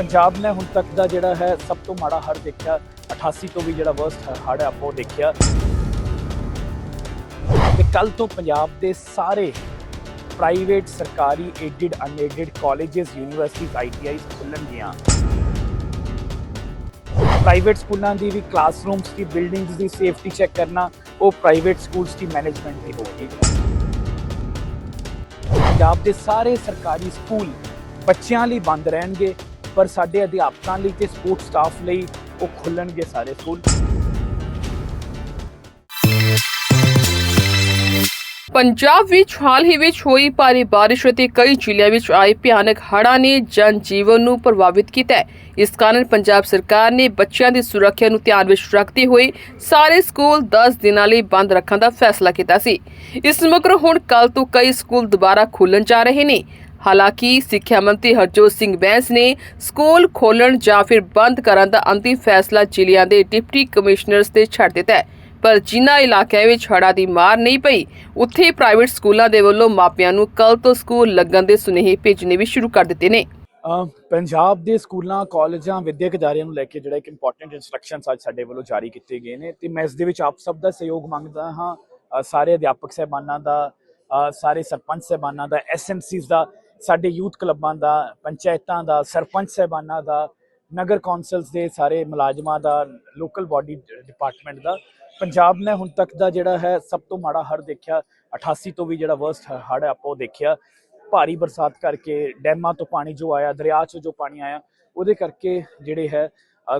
ਪੰਜਾਬ ਨੇ ਹੁਣ ਤੱਕ ਦਾ ਜਿਹੜਾ ਹੈ ਸਭ ਤੋਂ ਮਾੜਾ ਹੜ੍ਹ ਦੇਖਿਆ 88 ਤੋਂ ਵੀ ਜਿਹੜਾ ਵਰਸਟ ਹੜ੍ਹ ਹੈ ਆਪਾਂ ਉਹ ਦੇਖਿਆ। ਤੇ ਕੱਲ ਤੋਂ ਪੰਜਾਬ ਦੇ ਸਾਰੇ ਪ੍ਰਾਈਵੇਟ ਸਰਕਾਰੀ aided unaided colleges universities ITIs ਖੁੱਲਣਗੀਆਂ private ਸਕੂਲਾਂ ਦੀ ਵੀ ਕਲਾਸਰੂਮਸ ਦੀ ਬਿਲਡਿੰਗਸ ਦੀ ਸੇਫਟੀ ਚੈੱਕ ਕਰਨਾ, ਉਹ ਪ੍ਰਾਈਵੇਟ ਸਕੂਲਸ ਦੀ ਮੈਨੇਜਮੈਂਟ ਦੀ ਹੋਊਗੀ ਪੰਜਾਬ ਦੇ ਸਾਰੇ ਸਰਕਾਰੀ ਸਕੂਲ ਬੱਚਿਆਂ ਲਈ ਬੰਦ ਰਹਿਣਗੇ। ਪਰ ਸਾਡੇ ਅਧਿਆਪਕਾਂ ਲਈ ਤੇ ਸਪੋਰਟ ਸਟਾਫ ਲਈ ਉਹ ਖੁੱਲਣਗੇ ਸਾਰੇ ਸਕੂਲ। ਪੰਜਾਬ ਵਿੱਚ ਹਾਲ ਹੀ ਵਿੱਚ ਹੋਈ ਭਾਰੀ ਬਾਰਿਸ਼ ਅਤੇ ਕਈ ਜ਼ਿਲ੍ਹਿਆਂ ਵਿੱਚ ਆਏ ਭਿਆਨਕ ਹੜ੍ਹਾਂ ਨੇ ਜਨ ਜੀਵਨ ਨੂੰ ਪ੍ਰਭਾਵਿਤ ਕੀਤਾ ਹੈ। ਇਸ ਕਾਰਨ ਪੰਜਾਬ ਸਰਕਾਰ ਨੇ ਬੱਚਿਆਂ ਦੀ ਸੁਰੱਖਿਆ ਨੂੰ ਧਿਆਨ ਵਿੱਚ ਰੱਖਦੇ ਹੋਏ ਸਾਰੇ ਸਕੂਲ 10 ਦਿਨਾਂ ਲਈ ਬੰਦ ਰੱਖਣ ਦਾ ਫੈਸਲਾ ਕੀਤਾ ਸੀ। ਇਸ ਮਗਰੋਂ ਹੁਣ ਕੱਲ ਤੋਂ ਕਈ ਸਕੂਲ ਦੁਬਾਰਾ ਖੁੱਲਣ ਜਾ ਰਹੇ ਨੇ। ਹਾਲਾਂਕਿ ਸਿੱਖਿਆ ਮੰਤਰੀ ਹਰਜੋਤ ਸਿੰਘ ਬੈਂਸ ਨੇ ਸਕੂਲ ਖੋਲਣ ਜਾਂ ਫਿਰ ਬੰਦ ਕਰਨ ਦਾ ਅੰਤਿਮ ਫੈਸਲਾ ਜ਼ਿਲ੍ਹਿਆਂ ਦੇ ਡਿਪਟੀ ਕਮਿਸ਼ਨਰਸ ਤੇ ਛੱਡ ਦਿੱਤਾ ਹੈ। ਪਰ ਜਿਨ੍ਹਾਂ ਇਲਾਕਿਆਂ ਵਿੱਚ ਹੜ੍ਹਾਂ ਦੀ ਮਾਰ ਨਹੀਂ ਪਈ, ਉੱਥੇ ਪ੍ਰਾਈਵੇਟ ਸਕੂਲਾਂ ਦੇ ਵੱਲੋਂ ਮਾਪਿਆਂ ਨੂੰ ਕੱਲ ਤੋਂ ਸਕੂਲ ਲੱਗਣ ਦੇ ਸੁਨੇਹੇ ਭੇਜਣੇ ਵੀ ਸ਼ੁਰੂ ਕਰ ਦਿੱਤੇ ਨੇ। ਪੰਜਾਬ ਦੇ ਸਕੂਲਾਂ, ਕਾਲਜਾਂ, ਵਿਦਿਅਕ ਅਦਾਰਿਆਂ ਨੂੰ ਲੈ ਕੇ ਜਿਹੜਾ ਇੱਕ ਇੰਪੋਰਟੈਂਟ ਇਨਸਟਰਕਸ਼ਨਸ ਅੱਜ ਸਾਡੇ ਵੱਲੋਂ ਜਾਰੀ ਕੀਤੇ ਗਏ ਨੇ ਤੇ ਮੈਂ ਇਸ ਦੇ ਵਿੱਚ ਆਪ ਸਭ ਦਾ ਸਹਿਯੋਗ ਮੰਗਦਾ ਹਾਂ। ਸਾਰੇ ਅਧਿਆਪਕ ਸਹਿਬਾਨਾਂ ਦਾ ਸਾਰੇ ਸਰਪੰਚ ਸਹਿਬਾਨਾਂ ਦਾ ਐਸਐਮਸੀਜ਼ ਦਾ ਸਾਡੇ ਯੂਥ ਕਲੱਬਾਂ ਦਾ, ਪੰਚਾਇਤਾਂ ਦਾ, ਸਰਪੰਚ ਸਹਿਬਾਨਾਂ ਦਾ, ਨਗਰ ਕੌਂਸਲਸ ਦੇ ਸਾਰੇ ਮੁਲਾਜ਼ਮਾਂ ਦਾ, ਲੋਕਲ ਬਾਡੀ ਡਿਪਾਰਟਮੈਂਟ ਦਾ। ਪੰਜਾਬ ਨੇ ਹੁਣ ਤੱਕ ਦਾ ਜਿਹੜਾ ਹੈ ਸਭ ਤੋਂ ਮਾੜਾ ਹੜ੍ਹ ਦੇਖਿਆ 88 ਤੋਂ ਵੀ ਜਿਹੜਾ ਵਰਸਟ ਹੜ੍ਹ ਹੈ ਆਪਾਂ ਉਹ ਦੇਖਿਆ। ਭਾਰੀ ਬਰਸਾਤ ਕਰਕੇ ਡੈਮਾਂ ਤੋਂ ਪਾਣੀ ਜੋ ਆਇਆ, ਦਰਿਆ 'ਚੋਂ ਜੋ ਪਾਣੀ ਆਇਆ, ਉਹਦੇ ਕਰਕੇ ਜਿਹੜੇ ਹੈ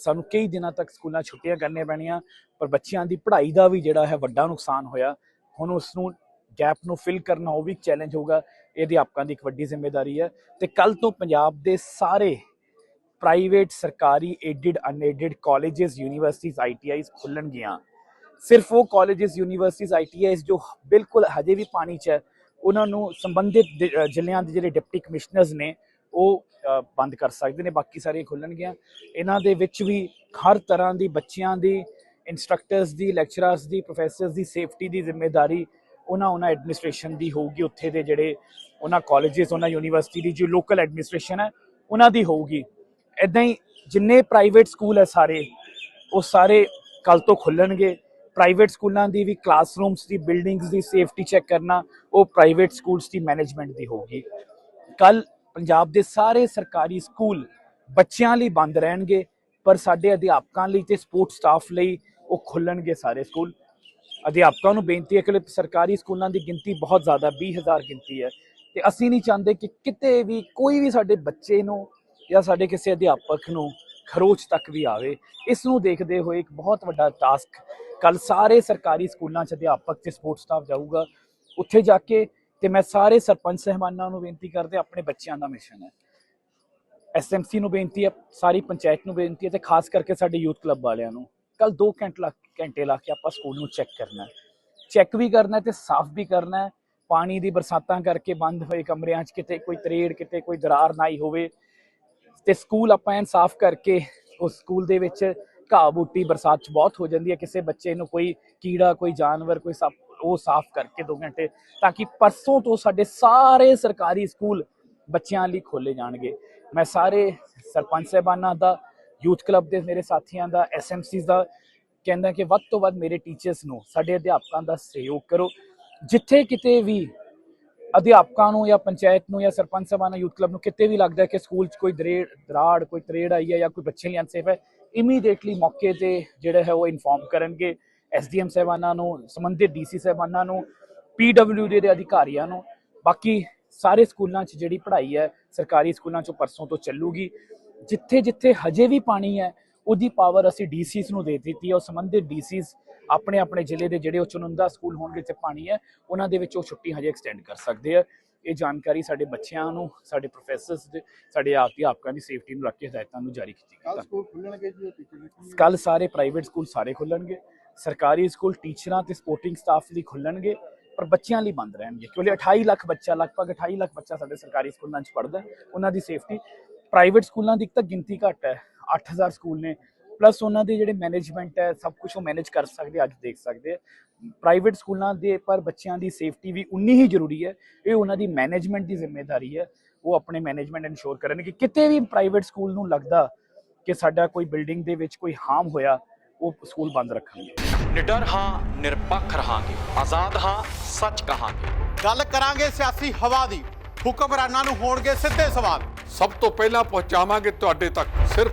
ਸਾਨੂੰ ਕਈ ਦਿਨਾਂ ਤੱਕ ਸਕੂਲਾਂ ਛੁੱਟੀਆਂ ਕਰਨੀਆਂ ਪੈਣੀਆਂ, ਪਰ ਬੱਚਿਆਂ ਦੀ ਪੜ੍ਹਾਈ ਦਾ ਵੀ ਜਿਹੜਾ ਹੈ ਵੱਡਾ ਨੁਕਸਾਨ ਹੋਇਆ। ਹੁਣ ਉਸ ਨੂੰ ਗੈਪ ਨੂੰ ਫਿਲ ਕਰਨਾ ਉਹ ਵੀ ਚੈਲੰਜ ਹੋਊਗਾ। ਇਹ ਅਧਿਆਪਕਾਂ ਦੀ ਇੱਕ ਵੱਡੀ ਜ਼ਿੰਮੇਵਾਰੀ ਹੈ ਤੇ ਕੱਲ ਤੋਂ ਪੰਜਾਬ ਦੇ ਸਾਰੇ ਪ੍ਰਾਈਵੇਟ, ਸਰਕਾਰੀ aided unaided colleges universities ITIs ਖੁੱਲਣਗੀਆਂ। ਸਿਰਫ ਉਹ ਕਾਲਜਸ ਯੂਨੀਵਰਸਿਟੀਜ਼ ਆਈਟੀਆਈਜ਼ ਜੋ ਬਿਲਕੁਲ ਹਜੇ ਵੀ ਪਾਣੀ 'ਚ ਹੈ, ਉਹਨਾਂ ਨੂੰ ਸੰਬੰਧਿਤ ਜ਼ਿਲ੍ਹਿਆਂ ਦੇ ਜਿਹੜੇ ਡਿਪਟੀ ਕਮਿਸ਼ਨਰਸ ਨੇ, ਉਹ ਬੰਦ ਕਰ ਸਕਦੇ ਨੇ, ਬਾਕੀ ਸਾਰੇ ਖੁੱਲਣਗੀਆਂ। ਇਹਨਾਂ ਦੇ ਵਿੱਚ ਵੀ ਹਰ ਤਰ੍ਹਾਂ ਦੀ ਬੱਚਿਆਂ ਦੀ ਇਨਸਟ੍ਰਕਟਰਸ ਦੀ ਲੈਕਚਰਰਸ ਦੀ ਪ੍ਰੋਫੈਸਰਸ ਦੀ ਸੇਫਟੀ ਦੀ ਜ਼ਿੰਮੇਵਾਰੀ ਉਹਨਾਂ ਉਹਨਾਂ ਐਡਮਿਨਿਸਟ੍ਰੇਸ਼ਨ ਦੀ ਹੋਊਗੀ, ਉੱਥੇ ਦੇ ਜਿਹੜੇ ਉਹਨਾਂ ਕਾਲਜਸ ਉਹਨਾਂ ਯੂਨੀਵਰਸਿਟੀ ਦੀ ਜੋ ਲੋਕਲ ਐਡਮਿਨਿਸਟ੍ਰੇਸ਼ਨ ਹੈ, ਉਹਨਾਂ ਦੀ ਹੋਊਗੀ। ਇਦਾਂ ਹੀ ਜਿੰਨੇ ਪ੍ਰਾਈਵੇਟ ਸਕੂਲ ਹੈ ਸਾਰੇ, ਉਹ ਸਾਰੇ ਕੱਲ ਤੋਂ ਖੁੱਲਣਗੇ। ਪ੍ਰਾਈਵੇਟ ਸਕੂਲਾਂ ਦੀ ਵੀ ਕਲਾਸਰੂਮਸ ਦੀ ਬਿਲਡਿੰਗਸ ਦੀ ਸੇਫਟੀ ਚੈੱਕ ਕਰਨਾ, ਉਹ ਪ੍ਰਾਈਵੇਟ ਸਕੂਲਸ ਦੀ ਮੈਨੇਜਮੈਂਟ ਦੀ ਹੋਊਗੀ। ਕੱਲ ਪੰਜਾਬ ਦੇ ਸਾਰੇ ਸਰਕਾਰੀ ਸਕੂਲ ਬੱਚਿਆਂ ਲਈ ਬੰਦ ਰਹਿਣਗੇ, ਪਰ ਸਾਡੇ ਅਧਿਆਪਕਾਂ ਲਈ ਤੇ ਸਪੋਰਟ ਸਟਾਫ ਲਈ ਉਹ ਖੁੱਲਣਗੇ ਸਾਰੇ ਸਕੂਲ ਅਧਿਆਪਕਾਂ ਨੂੰ ਬੇਨਤੀ ਹੈ ਕਿ ਸਰਕਾਰੀ ਸਕੂਲਾਂ ਦੀ ਗਿਣਤੀ ਬਹੁਤ ਜ਼ਿਆਦਾ 20000 ਗਿਣਤੀ ਹੈ। ਤੇ ਅਸੀਂ ਨਹੀਂ ਚਾਹੁੰਦੇ ਕਿ ਕਿਤੇ ਵੀ ਕੋਈ ਵੀ ਸਾਡੇ ਬੱਚੇ ਨੂੰ ਜਾਂ ਸਾਡੇ ਕਿਸੇ ਅਧਿਆਪਕ ਨੂੰ ਖਰੋਚ ਤੱਕ ਵੀ ਆਵੇ। ਇਸ ਨੂੰ ਦੇਖਦੇ ਹੋਏ ਇੱਕ ਬਹੁਤ ਵੱਡਾ ਟਾਸਕ ਕੱਲ ਸਾਰੇ ਸਰਕਾਰੀ ਸਕੂਲਾਂ 'ਚ ਅਧਿਆਪਕ ਤੇ ਸਪੋਰਟ ਸਟਾਫ ਜਾਊਗਾ। ਉੱਥੇ ਜਾ ਕੇ ਤੇ ਮੈਂ ਸਾਰੇ ਸਰਪੰਚ ਸਹਿਬਾਨਾਂ ਨੂੰ ਬੇਨਤੀ ਕਰਦੇ, ਆਪਣੇ ਬੱਚਿਆਂ ਦਾ ਮਿਸ਼ਨ ਹੈ। ਐਸਐਮਸੀ ਨੂੰ ਬੇਨਤੀ ਹੈ, ਸਾਰੀ ਪੰਚਾਇਤ ਨੂੰ ਬੇਨਤੀ ਹੈ ਤੇ ਖਾਸ ਕਰਕੇ ਸਾਡੇ ਯੂਥ ਕਲੱਬ ਵਾਲਿਆਂ ਨੂੰ। ਕੱਲ 2 ਘੰਟੇ ਲਾ ਘੰਟੇ ਲਾ ਕੇ ਆਪਾਂ ਸਕੂਲ ਨੂੰ ਚੈੱਕ ਕਰਨਾ ਚੈੱਕ ਵੀ ਕਰਨਾ ਹੈ ਤੇ ਸਾਫ਼ ਵੀ ਕਰਨਾ ਪਾਣੀ ਦੀ ਬਰਸਾਤਾਂ ਕਰਕੇ ਬੰਦ ਹੋਏ ਕਮਰਿਆਂ 'ਚ ਕਿਤੇ ਕੋਈ ਤਰੇੜ, ਕਿਤੇ ਕੋਈ ਦਰਾਰ ਨਾ ਹੀ ਹੋਵੇ ਤੇ ਸਕੂਲ ਆਪਾਂ ਐਨ ਸਾਫ਼ ਕਰਕੇ ਉਸ ਸਕੂਲ ਦੇ ਵਿੱਚ ਘਾਹ ਬੂਟੀ ਬਰਸਾਤ 'ਚ ਬਹੁਤ ਹੋ ਜਾਂਦੀ ਹੈ। ਕਿਸੇ ਬੱਚੇ ਨੂੰ ਕੋਈ ਕੀੜਾ, ਕੋਈ ਜਾਨਵਰ, ਕੋਈ ਸੱਪ ਉਹ ਸਾਫ਼ ਕਰਕੇ 2 ਘੰਟੇ ਤਾਂ ਕਿ ਪਰਸੋਂ ਤੋਂ ਸਾਡੇ ਸਾਰੇ ਸਰਕਾਰੀ ਸਕੂਲ ਬੱਚਿਆਂ ਲਈ ਖੋਲੇ ਜਾਣਗੇ। ਮੈਂ ਸਾਰੇ ਸਰਪੰਚ ਸਾਹਿਬਾਨਾਂ ਦਾ ਯੂਥ ਕਲੱਬ ਦੇ ਮੇਰੇ ਸਾਥੀਆਂ ਦਾ ਐਸਐਮਸੀਜ਼ ਦਾ ਕਹਿੰਦਾ ਕਿ ਵੱਧ ਤੋਂ ਵੱਧ ਮੇਰੇ ਟੀਚਰਸ ਨੂੰ, ਸਾਡੇ ਅਧਿਆਪਕਾਂ ਦਾ ਸਹਿਯੋਗ ਕਰੋ। ਜਿੱਥੇ ਕਿਤੇ ਵੀ ਅਧਿਆਪਕਾਂ ਨੂੰ ਜਾਂ ਪੰਚਾਇਤ ਨੂੰ ਜਾਂ ਸਰਪੰਚ ਸਭਾ ਯੂਥ ਕਲੱਬ ਨੂੰ ਕਿਤੇ ਵੀ ਲੱਗਦਾ ਹੈ ਕਿ ਸਕੂਲ 'ਚ ਕੋਈ ਦਰੇੜ, ਦਰਾੜ, ਕੋਈ ਤਰੇੜ ਆਈ ਹੈ ਜਾਂ ਕੋਈ ਬੱਚੇ ਲਈ ਅਨਸੇਫ ਹੈ ਇਮੀਡੀਏਟਲੀ ਮੌਕੇ ਤੇ ਜਿਹੜਾ ਹੈ ਉਹ ਇਨਫੋਰਮ ਕਰਨਗੇ ਐਸਡੀਐਮ ਸਾਹਿਬਾਨਾਂ ਨੂੰ, ਸੰਬੰਧਿਤ ਡੀਸੀ ਸਾਹਿਬਾਨਾਂ ਨੂੰ ਪੀਡਬਲਯੂਡੀ ਦੇ ਅਧਿਕਾਰੀਆਂ ਨੂੰ। ਬਾਕੀ ਸਾਰੇ ਸਕੂਲਾਂ 'ਚ ਜਿਹੜੀ ਪੜ੍ਹਾਈ ਹੈ, ਸਰਕਾਰੀ ਸਕੂਲਾਂ 'ਚੋਂ ਪਰਸੋਂ ਤੋਂ ਚੱਲੂਗੀ। ਜਿੱਥੇ ਜਿੱਥੇ ਹਜੇ ਵੀ ਪਾਣੀ ਹੈ ਉਹਦੀ ਪਾਵਰ ਅਸੀਂ ਡੀਸੀਸ ਨੂੰ ਦੇ ਦਿੱਤੀ ਹੈ। ਉਹ ਸੰਬੰਧਿਤ ਡੀਸੀਸ ਆਪਣੇ ਆਪਣੇ ਜ਼ਿਲ੍ਹੇ ਦੇ ਜਿਹੜੇ ਉਹ ਚੁਣੰਦਾ ਸਕੂਲ ਹੋਣਗੇ ਜਿੱਥੇ ਪਾਣੀ ਹੈ ਉਹਨਾਂ ਦੇ ਵਿੱਚ ਉਹ ਛੁੱਟੀ ਹਜੇ ਐਕਸਟੈਂਡ ਕਰ ਸਕਦੇ ਆ। ਇਹ ਜਾਣਕਾਰੀ ਸਾਡੇ ਬੱਚਿਆਂ ਨੂੰ ਸਾਡੇ ਪ੍ਰੋਫੈਸਰਸ ਦੇ ਸਾਡੇ ਅਧਿਆਪਕਾਂ ਦੀ ਸੇਫਟੀ ਨੂੰ ਰੱਖ ਕੇ ਹਦਾਇਤਾਂ ਨੂੰ ਜਾਰੀ ਕੀਤੀ ਕੱਲ ਗਈ ਸਕੂਲ ਖੁੱਲਣਗੇ ਜੀ ਟੀਚਰ ਕੱਲ ਸਾਰੇ ਪ੍ਰਾਈਵੇਟ ਸਕੂਲ ਸਾਰੇ ਖੁੱਲਣਗੇ। ਸਰਕਾਰੀ ਸਕੂਲ ਟੀਚਰਾਂ ਤੇ ਸਪੋਰਟਿੰਗ ਸਟਾਫ ਲਈ ਖੁੱਲਣਗੇ ਪਰ ਬੱਚਿਆਂ ਲਈ ਬੰਦ ਰਹਿਣਗੇ। ਕਿਉਂਕਿ 28 ਲੱਖ ਬੱਚਾ ਲਗਭਗ 28 ਲੱਖ ਬੱਚਾ ਸਾਡੇ ਸਰਕਾਰੀ ਸਕੂਲਾਂ 'ਚ ਪੜ੍ਹਦਾ ਹੈ ਉਹਨਾਂ ਦੀ ਸੇਫਟੀ ਪ੍ਰਾਈਵੇਟ ਸਕੂਲਾਂ ਦੀ ਇੱਕ ਤਾਂ ਗਿਣਤੀ ਘੱਟ ਹੈ। 8000 ਸਕੂਲ ਨੇ ਪਲੱਸ ਉਹਨਾਂ ਦੇ ਜਿਹੜੇ ਮੈਨੇਜਮੈਂਟ ਹੈ ਸਭ ਕੁਝ ਉਹ ਮੈਨੇਜ ਕਰ ਸਕਦੇ ਅੱਜ ਦੇਖ ਸਕਦੇ ਆ। ਪ੍ਰਾਈਵੇਟ ਸਕੂਲਾਂ ਦੇ ਪਰ ਬੱਚਿਆਂ ਦੀ ਸੇਫਟੀ ਵੀ ਉਨੀ ਹੀ ਜ਼ਰੂਰੀ ਹੈ ਇਹ ਉਹਨਾਂ ਦੀ ਮੈਨੇਜਮੈਂਟ ਦੀ ਜ਼ਿੰਮੇਵਾਰੀ ਹੈ। ਉਹ ਆਪਣੇ ਮੈਨੇਜਮੈਂਟ ਇਨਸ਼ੋਰ ਕਰਨ ਕਿ ਕਿਤੇ ਵੀ ਪ੍ਰਾਈਵੇਟ ਸਕੂਲ ਨੂੰ ਲੱਗਦਾ ਕਿ ਸਾਡਾ ਕੋਈ ਬਿਲਡਿੰਗ ਦੇ ਵਿੱਚ ਕੋਈ ਹਾਰਮ ਹੋਇਆ ਉਹ ਸਕੂਲ ਬੰਦ ਰੱਖਣਗੇ। ਨਿਡਰ ਹਾਂ ਨਿਰਪੱਖ ਰਹਾਂਗੇ। ਆਜ਼ਾਦ ਹਾਂ ਸੱਚ ਕਹਾਂਗੇ। ਗੱਲ ਕਰਾਂਗੇ ਸਿਆਸੀ ਹਵਾ ਦੀ। ਹੁਕਮਰਾਨਾਂ ਨੂੰ ਹੋਣਗੇ ਸਿੱਧੇ ਸਵਾਲ। ਸਭ ਤੋਂ ਪਹਿਲਾਂ ਪਹੁੰਚਾਵਾਂਗੇ ਤੁਹਾਡੇ ਤੱਕ ਸਿਰਫ